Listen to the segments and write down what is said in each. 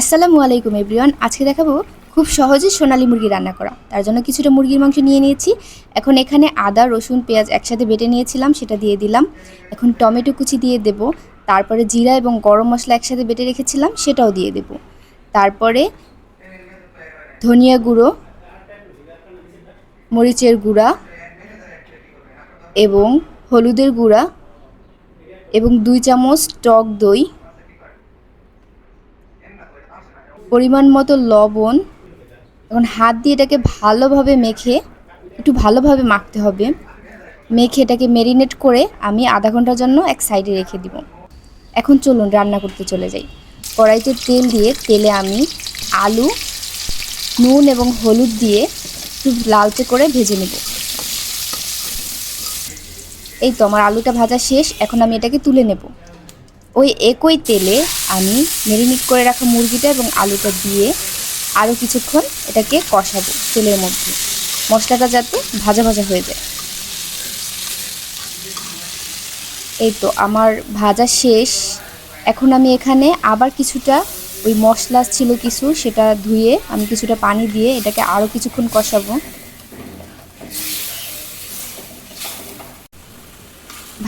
আসসালামু আলাইকুম, এভরিওয়ান। আজকে দেখাবো খুব সহজে সোনালী মুরগি রান্না করা। তার জন্য কিছুটা মুরগির মাংস নিয়ে নিয়েছি। এখন এখানে আদা, রসুন, পেঁয়াজ একসাথে বেটে নিয়েছিলাম, সেটা দিয়ে দিলাম। এখন টমেটো কুচি দিয়ে দেব। তারপরে জিরা এবং গরম মশলা একসাথে বেটে রেখেছিলাম, সেটাও দিয়ে দেব। তারপরে ধনিয়া গুঁড়ো, মরিচের গুঁড়া এবং হলুদের গুঁড়া এবং দুই চামচ টক দই পরিমাণ মতো লবণ এখন হাত দিয়ে এটাকে ভালোভাবে মেখে, একটু ভালোভাবে মাখতে হবে। মেখে এটাকে মেরিনেট করে আমি আধা ঘণ্টার জন্য এক সাইডে রেখে দিব। এখন চলুন রান্না করতে চলে যাই। কড়াইতে তেল দিয়ে তেলে আমি আলু, নুন এবং হলুদ দিয়ে একটু লালচে করে ভেজে নেব। এই তো আমার আলুটা ভাজা শেষ, এখন আমি এটাকে তুলে নেব। ওই একই তেলে আমি মেরিনেট করে রাখা মুরগিটা এবং আলুটা দিয়ে আরও কিছুক্ষণ এটাকে কষাবো তেলের মধ্যে। মশলাটা যাতে ভাজা ভাজা হয়ে যায়। এই তো আমার ভাজা শেষ। এখন আমি এখানে আবার কিছুটা ওই মশলা ছিল কিছু সেটা ধুয়ে আমি কিছুটা পানি দিয়ে এটাকে আরও কিছুক্ষণ কষাবো।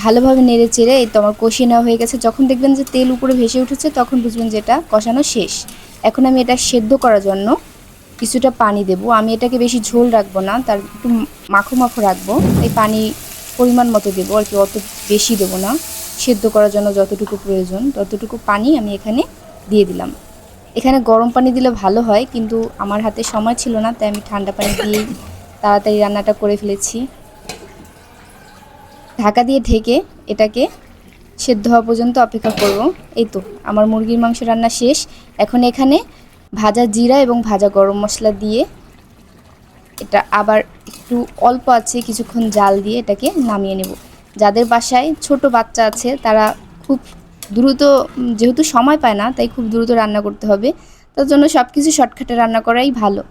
ভালোভাবে নেড়ে চেড়ে, এই তো আমার কষিয়ে নেওয়া হয়ে গেছে। যখন দেখবেন যে তেল উপরে ভেসে উঠেছে, তখন বুঝবেন যে এটা কষানো শেষ। এখন আমি এটা সেদ্ধ করার জন্য কিছুটা পানি দেব। আমি এটাকে বেশি ঝোল রাখব না, তার একটু মাখো মাখো রাখব। এই পানি পরিমাণ মতো দেবো, আর কি অত বেশি দেবো না। সেদ্ধ করার জন্য যতটুকু প্রয়োজন, ততটুকু পানি আমি এখানে দিয়ে দিলাম। এখানে গরম পানি দিলে ভালো হয়, কিন্তু আমার হাতে সময় ছিল না, তাই আমি ঠান্ডা পানি দিয়েই তাড়াতাড়ি রান্নাটা করে ফেলেছি। ঢাকা দিয়ে ঢেকে এটাকে সেদ্ধ হওয়া পর্যন্ত অপেক্ষা করব। এই তো, আমার মুরগির মাংস রান্না শেষ। এখন এখানে ভাজা জিরা এবং ভাজা গরম মশলা দিয়ে এটা আবার একটু অল্প আছে, কিছুক্ষণ জাল দিয়ে এটাকে নামিয়ে নেব। যাদের বাসায় ছোট বাচ্চা আছে, তারা খুব দ্রুত, যেহেতু সময় পায় না, তাই খুব দ্রুত রান্না করতে হবে। তার জন্য সব কিছু শর্টকাটে রান্না করাই ভালো।